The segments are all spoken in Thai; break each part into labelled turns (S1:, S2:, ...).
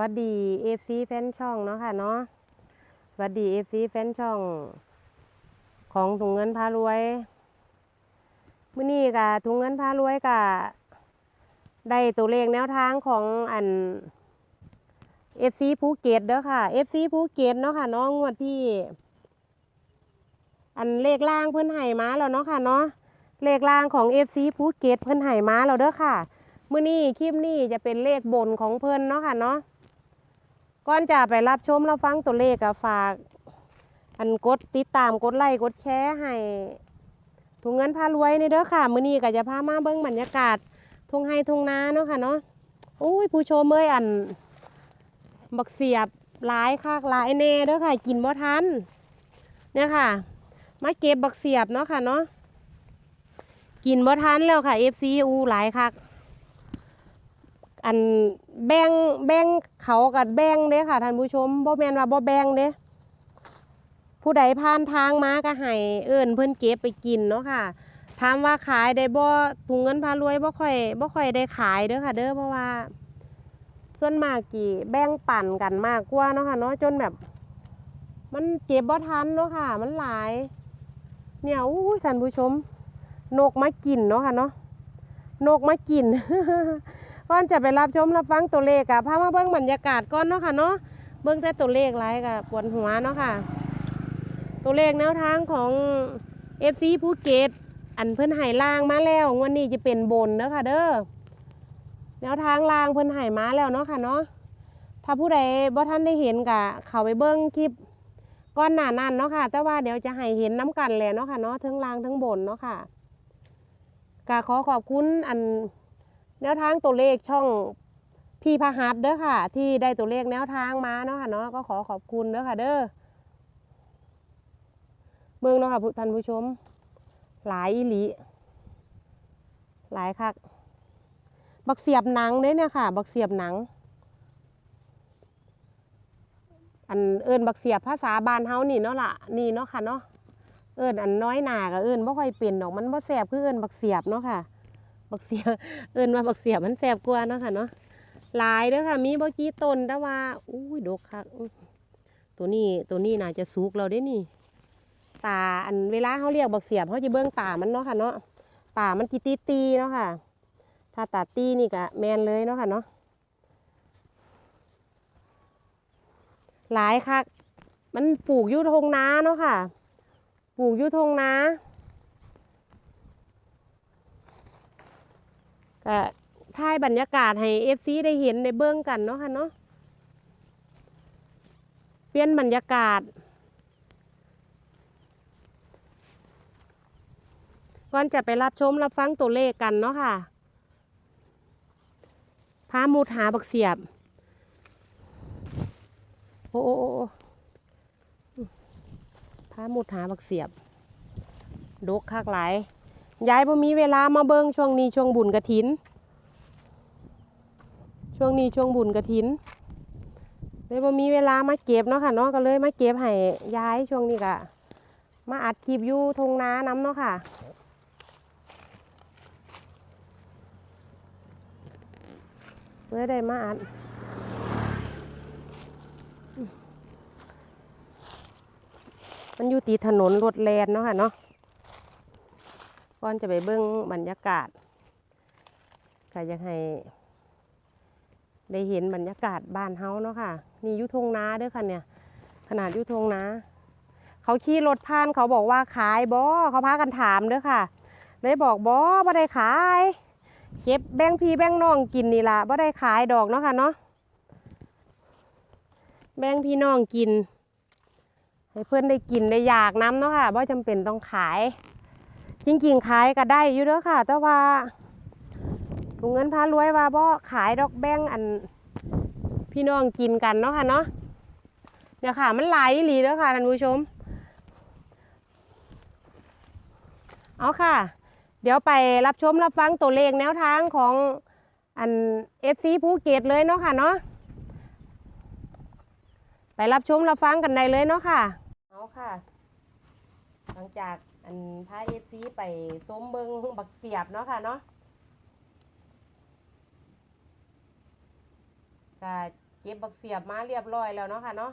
S1: วัสดีเอฟซีแฟนช่องเนาะค่ะเนาะสวัสดีเอฟซีแฟนช่อง ของถุงเงินพารวยมื้อนี้กะถุงเงินพารวยกะได้ตัวเลขแนวทางของอันเอฟซีภูเก็ตเด้อค่ะเอฟซีภูเก็ตเนาะค่ะน้องงวดที่ อันเลขล่างเพิ่นไห่มาแล้วเนาะค่ะเนาะเลขล่างของเอฟซีภูเก็ตเพิ่นไห่มาแล้วเด้อค่ะมื่อนี้คลิปนี้จะเป็นเลขบนของเพิ่นเนาะค่ะเนาะ ก่อนจะไปรับชมรับฟังตัวเลขก็ฝาก อันกดติดตามกดไลค์กดแชร์ให้ถุงเงินพารวยนี่เด้อค่ะ มื้อนี้ก็จะพามาเบิ่งบรรยากาศทุ่งไฮทุ่งนาเนาะค่ะเนาะอุ้ยผู้ชมเอ้ยอัน บักเสียบหลายคักหลายแน่เด้อค่ะกินบ่ทันเนี่ยค่ะ มาเก็บบักเสียบเนาะค่ะเนาะกินบ่ทันแล้วค่ะ FC อูหลายคัก อันแบ่งแบ่งเขากับแบ่งเด้ค่ะท่านผู้ชมบ่แมนว่าบ่แบ่งเด้ผู้ใดผ่านทางมาก็ให้เอิ้นเพิ่นเก็บไปกินเนาะค่ะถามว่าขายได้บ่ถุงเงินพารวยบ่ค่อยบ่ค่อยได้ขายเด้อค่ะเด้อเพราะว่า ส่วนมากกี่แบ่งปั่นกันมากกว่าเนาะค่ะเนาะจนแบบ มันเก็บบ่ทันเนาะค่ะ มันหลาย เนี่ยอู้ท่านผู้ชม นกมากินเนาะค่ะเนาะนกมากิน ก่อนจะไปรับชมรับฟังตัวเลขอะพามาเบิ้งบรรยากาศก่อนเนาะค่ะเนาะเบิ้งแต่ตัวเลขไรกับปวดหัวเนาะค่ะ ตัวเลขแนวทางของ FC ภูเก็ตอันเพิ่นไห่ล่างมาแล้ววันนี้จะเป็นบนเด้อค่ะเด้อแนวทางล่างเพิ่นไห่มาแล้วเนาะค่ะเนาะถ้าผู้ใดบ่ท่านได้เห็นกะเข้าไปเบิ้งคลิปก้อนหนานั้นเนาะค่ะ แต่ว่าเดี๋ยวจะให้เห็นน้กันแหละเนาะค่ะเนาะทั้งล่างทั้งบนเนาะค่ะกะขอขอบคุณอัน แนวทางตัวเลขช่องพี่พหัสเด้อค่ะ ที่ได้ตัวเลขแนวทางมาเนาะค่ะเนาะก็ขอขอบคุณเด้อค่ะ เด้อเบิ่งเนาะค่ะผู้ท่านผู้ชม หลายอีหลีหลายคักบักเสียบหนังเด้เนี่ยค่ะ บักเสียบหนัง อันเอิญบักเสียบภาษาบานเฮานี่เนาะล่ะนี่เนาะค่ะเนาะเอิญอันน้อยหนากับเอิญบ่ค่อยเป็นดอกมันบ่แสบคือเอิญบักเสียบเนาะค่ะ บักเสียเอิญมาบักเสียมันแสบกว่าเนาะค่ะเนาะหลายเด้อค่ะ มีบ่กี่ต้นแต่ว่าอุ้ยดกคักตัวนี้ตัวนี้น่าจะสุกเราได้นี่ตาอันเวลาเขาเรียกบักเสียบเขาจะเบื้องตามันเนาะค่ะเนาะตามันจีตีตีเนาะค่ะ ถ้าตาตีนี่ก็แมนเลยเนาะค่ะเนาะหลายคักมันปลูกอยุทงนาเนาะค่ะ ปลูกอยุทงนา ก็ถ่ายบรรยากาศให้เอฟซีได้เห็นได้เบิ้องกันเนาะค่ะเนาะเปลี่ยนบรรยากาศ ก่อนจะไปรับชมรับฟังตัวเลขกันเนาะค่ะพามูดหาบักเสียบ โอ้โอ้โอ้โอ้พามูดหาบักเสียบดกคักหลาย ยายบ่มีเวลามาเบิงช่วงนี้ช่วงบุญกระถิน ช่วงนี้ช่วงบุญกระถินเลยบ่มีเวลามาเก็บเนาะค่ะเนาะก็เลยมาเก็บให้ยายช่วงนี้ก็มาอัดคลิปอยู่ทงนาน้ำเนาะค่ะเพื่อได้มาอัดมันอยู่ตีถนนรถแลนเนาะค่ะเนาะ ก่อนจะไปเบิ้งบรรยากาศก็อยากให้ ได้เห็นบรรยากาศบ้านเฮาเนาะค่ะ นี่ยุทงนาเด้อค่ะเนี่ย ขนาดยุทงนาเขาขี่รถผ่านเขาบอกว่าขายบอเขาพากันถามเด้อค่ะเลยบอกบอบ่ได้ขาย เก็บแบ่งพี่แบ่งน้องกินนี่ละบ่ได้ขายดอกเนาะค่ะเนาะแบ่งพี่น้องกิน ให้เพื่อนได้กินได้อยากน้ำเนาะค่ะบ่จำเป็นต้องขาย จริงๆขายก็ได้อยู่เด้อค่ะ แต่ว่าถุงเงินพารวยว่าบ่ขายดอกแบ่งอันพี่น้องกินกันเนาะค่ะเนาะเนี่ยค่ะ มันหลายอีหลีเด้อค่ะท่านผู้ชม เอาค่ะ เดี๋ยวไปรับชมรับฟังตัวเลขแนวทางของอัน FC ภูเก็ตเลยเนาะค่ะเนาะไปรับชมรับฟังกันได้เลยเนาะค่ะ เอาค่ะ หลังจาก อันพาเอฟซีไปส้มเบิงบักเสียบเนาะค่ะเนาะก็เก็บบักเสียบมาเรียบร้อยแล้วเนาะค่ะเนาะ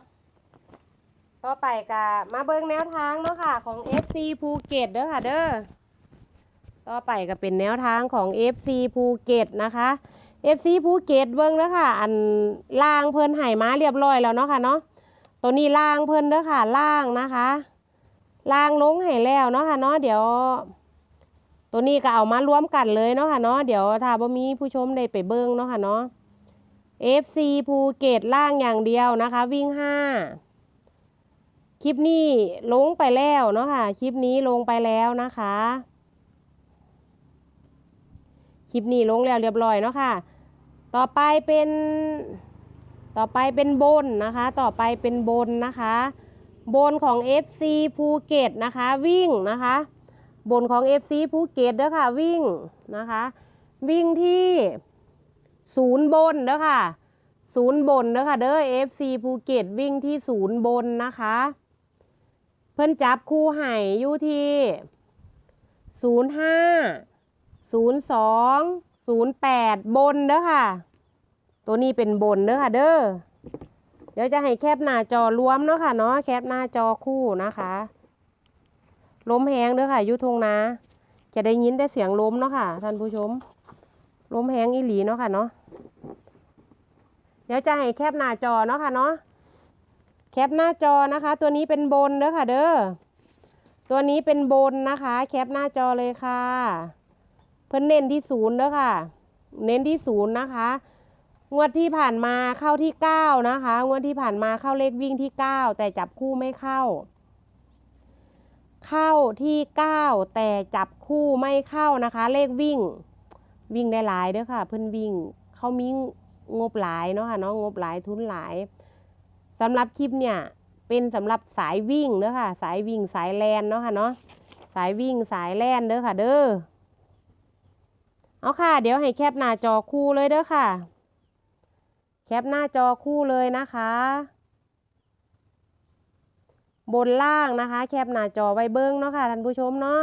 S1: ต่อไปก็มาเบิงแนวทางเนาะค่ะของ FC ภูเก็ตเด้อค่ะเด้อ ต่อไปก็เป็นแนวทางของ FC ภูเก็ตนะคะ FC ภูเก็ตเบิงเด้อค่ะ อันล่างเพิ่นให้มาเรียบร้อยแล้วเนาะค่ะเนาะ ตัวนี้ล่างเพิ่นเด้อค่ะล่างนะคะ ล่างลงให้แล้วเนาะค่ะเนาะเดี๋ยว ตัวนี้ก็เอามารวมกันเลยเนาะค่ะเนาะเดี๋ยวถ้าบ่มีผู้ชมได้ไปเบิ่งเนาะค่ะเนาะ FC ภูเก็ตล่างอย่างเดียวนะคะ วิ่งห้าคลิปนี้ลงไปแล้วเนาะค่ะ คลิปนี้ลงไปแล้วนะคะ คลิปนี้ลงแล้วเรียบร้อยเนาะค่ะ ต่อไปเป็น ต่อไปเป็นบนนะคะ ต่อไปเป็นบนนะคะ บนของ FC ภูเก็ตนะคะวิ่งนะคะ บนของ FC ภูเก็ตเด้อค่ะวิ่งนะคะ วิ่งที่ศูนย์บนเด้อค่ะศูนย์บนเด้อค่ะเด้อ FC ภูเก็ตวิ่งที่ศูนย์บนนะคะ เพิ่นจับคู่ไห่อยู่ที่ศูนย์ห้าศูนย์สองศูนย์แปดบนเด้อค่ะ ตัวนี้เป็นบนเด้อค่ะเด้อ ดี๋ยวจะให้แคปหน้าจอรวมเนาะค่ะเนาะแคปหน้าจอคู่นะคะล้มแหงเด้อค่ะยุทงนาจะได้ยินแต่เสียงล้มเนาะค่ะท่านผู้ชมล้มแหงอีหลีเนาะค่ะเนาะเดี๋ยวจะให้แคปหน้าจอเนาะค่ะเนาะแคปหน้าจอนะคะ ตัวนี้เป็นบนเด้อค่ะ เด้อตัวนี้เป็นบนนะคะ แคปหน้าจอเลยค่ะ เพิ่นเน้นที่ศูนย์เด้อค่ะ เน้นที่ศูนย์นะคะ งวดที่ผ่านมาเข้าที่เก้านะคะ งวดที่ผ่านมาเข้าเลขวิ่งที่เก้าแต่จับคู่ไม่เข้า เข้าที่เก้าแต่จับคู่ไม่เข้านะคะ เลขวิ่ง วิ่งได้หลายเด้อค่ะ เพิ่นวิ่งเขามีงบหลายเนาะค่ะเนาะงบหลายทุนหลายสำหรับคลิปเนี่ยเป็นสำหรับสายวิ่งเด้อค่ะ สายวิ่งสายแลนเนาะค่ะเนาะสายวิ่งสายแลนเด้อค่ะ เด้อเอาค่ะ เดี๋ยวให้แคปหน้าจอคู่เลยเด้อค่ะ แคปหน้าจอคู่เลยนะคะ บนล่างนะคะ แคปหน้าจอไว้เบิ้งเนาะค่ะท่านผู้ชมเนาะ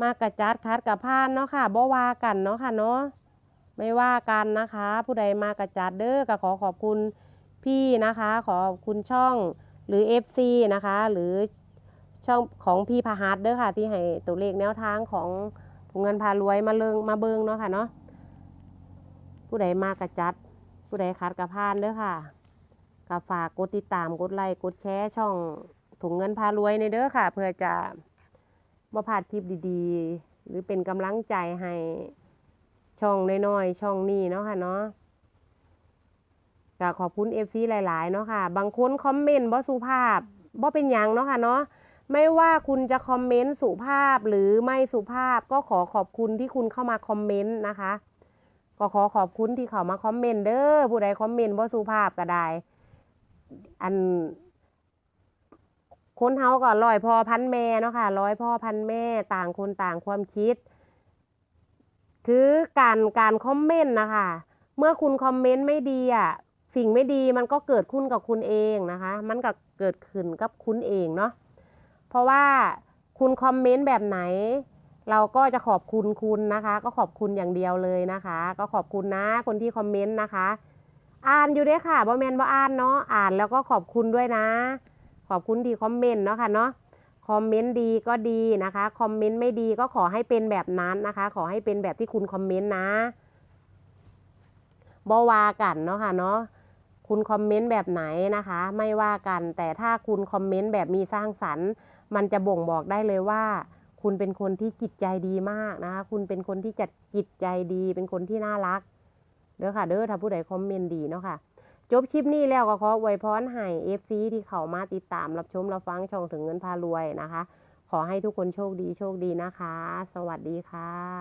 S1: มากระจัดคัดกับพานเนาะค่ะบ่ว่ากันเนาะค่ะเนาะไม่ว่ากันนะคะ ผู้ใดมากระจัดเด้อก็ขอขอบคุณพี่นะคะ ขอขอบคุณช่องหรือ FC นะคะ หรือช่องของพี่พาฮัทเด้อค่ะ ที่ให้ตัวเลขแนวทางของถุงเงินพารวยมาเลิงมาเบิงเนาะค่ะเนาะผู้ใดมากระจัด ผู้ใดคัดกับพานเด้อค่ะก็ฝากกดติดตามกดไลค์กดแชร์ช่องถุงเงินพารวยในเด้อค่ะ เพื่อจะบ่พลาดคลิปดีๆ หรือเป็นกำลังใจให้ช่องน้อยๆช่องนี้เนาะค่ะเนาะก็ขอบคุณ FC หลายๆเนาะค่ะ บางคนคอมเมนต์บ่สุภาพบ่เป็นหยังเนาะค่ะเนาะไม่ว่าคุณจะคอมเมนต์สุภาพหรือไม่สุภาพก็ขอขอบคุณที่คุณเข้ามาคอมเมนต์นะคะ ก็ขอขอบคุณที่เขามาคอมเมนต์เด้อผู้ใดคอมเมนต์บ่สุภาพก็ได้ อัน คนเฮาก็ร้อยพ่อพันแม่เนาะค่ะร้อยพ่อพันแม่ต่างคนต่างความคิด คือการการคอมเมนต์นะคะเมื่อคุณคอมเมนต์ไม่ดีอะสิ่งไม่ดีมันก็เกิดขึ้นกับคุณเองนะคะ มันก็เกิดขึ้นกับคุณเองเนาะเพราะว่าคุณคอมเมนต์แบบไหน เราก็จะขอบคุณคุณนะคะ ก็ขอบคุณอย่างเดียวเลยนะคะ ก็ขอบคุณนะคนที่คอมเมนต์นะคะ อ่านอยู่ด้อค่ะบ่แมนว่าอ่านเนาะอ่านแล้วก็ขอบคุณด้วยนะ ขอบคุณที่คอมเมนต์เนาะค่ะเนาะคอมเมนต์ดีก็ดีนะคะคอมเมนต์ไม่ดีก็ขอให้เป็นแบบนั้นนะคะ ขอให้เป็นแบบที่คุณคอมเมนต์นะบ่ว่ากันเนาะค่ะเนาะคุณคอมเมนต์แบบไหนนะคะ ไม่ว่ากันแต่ถ้าคุณคอมเมนต์แบบมีสร้างสรรค์ มันจะบ่งบอกได้เลยว่า คุณเป็นคนที่จิตใจดีมากนะคะคุณเป็นคนที่จัดจิตใจดี เป็นคนที่น่ารัก เด้อค่ะ เด้อถ้าผู้ใดคอมเมนต์ดีเนาะค่ะ จบคลิปนี้แล้วก็ขออวยพรให้เอฟซีที่เข้ามาติดตามรับชมรับฟังช่องถึงเงินพารวยนะคะ ขอให้ทุกคนโชคดีโชคดีนะคะ สวัสดีค่ะ